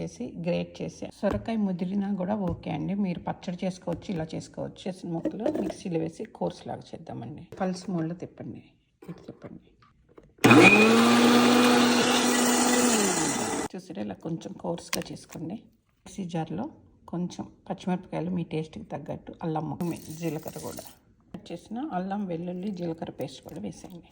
చేసి గ్రేట్ చేసి. సొరకాయ ముదిరినా కూడా ఓకే అండి. మీరు పచ్చడి చేసుకోవచ్చు ఇలా చేసుకోవచ్చు. చేసిన ముక్కలు మిక్సీలో వేసి కోర్స్ లాగా చేద్దామండి. పల్స్ మోడ్లో తిప్పండి. ఇటు తిప్పండి. చూసారా? ఇలా కొంచెం కోర్స్గా చేసుకోండి. మిక్సీ జార్లో కొంచెం పచ్చిమిరపకాయలు మీ టేస్ట్కి తగ్గట్టు అల్లం ముక్క, జీలకర్ర కూడా. చేసిన అల్లం వెల్లుల్లి జీలకర్ర పేస్ట్ కూడా వేసేయండి.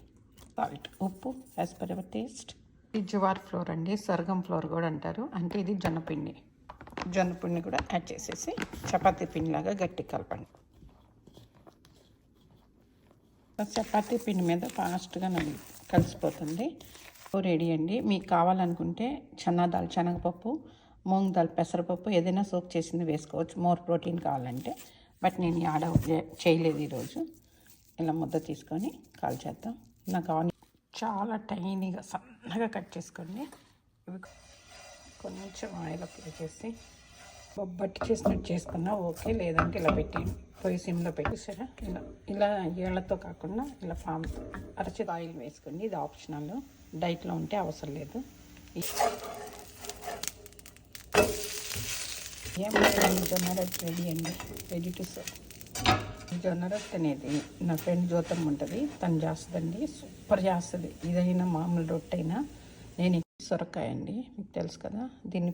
సాల్ట్ ఉప్పు యాజ్ పర్ అవర్ టేస్ట్. ఇది జువార్ ఫ్లోర్ అండి సర్గం ఫ్లోర్ కూడా అంటారు. అంటే ఇది జొన్నపిండి జొన్నపిండి కూడా యాడ్ చేసేసి చపాతీ పిండిలాగా గట్టి కలపండి. చపాతీ పిండి మీద ఫాస్ట్గా నన్ను కలిసిపోతుంది. రెడీ అండి. మీకు కావాలనుకుంటే చన్నా దాల్ శనగపప్పు మూంగ్ దాల్ పెసరపప్పు ఏదైనా సోక్ చేసింది వేసుకోవచ్చు. మోర్ ప్రోటీన్ కావాలంటే. బట్ నేను ఈ ఆడ చేయలేదు ఈరోజు. ఇలా ముద్ద తీసుకొని కాల్ చేద్దాం. నాకు ఆని చాలా టైనీగా సన్నగా కట్ చేసుకోండి ఇవి కొంచెం ఆయిల్ అప్లై చేసి బొబ్బట్టి చేసినట్టు చేసుకున్నా ఓకే లేదంటే ఇలా పెట్టి పొయ్యి సిమ్లో పెట్టేసారా ఇలా ఇలా ఏళ్ళతో కాకుండా ఇలా ఫామ్ అరచేత ఆయిల్ వేసుకోండి ఇది ఆప్షనల్. డైట్లో ఉంటే అవసరం లేదు. ఈ- రెడీ అండి. రెడీ టు సర్వ్ జొన్న రొట్టె అనేది నా ఫ్రెండ్ జ్యోతమ్మ ఉంటుంది. తను చేస్తుందండి. సూపర్ చేస్తుంది. ఇదైనా మామూలు రొట్టె అయినా నేను సొరకాయ అండి మీకు తెలుసు కదా. దీన్ని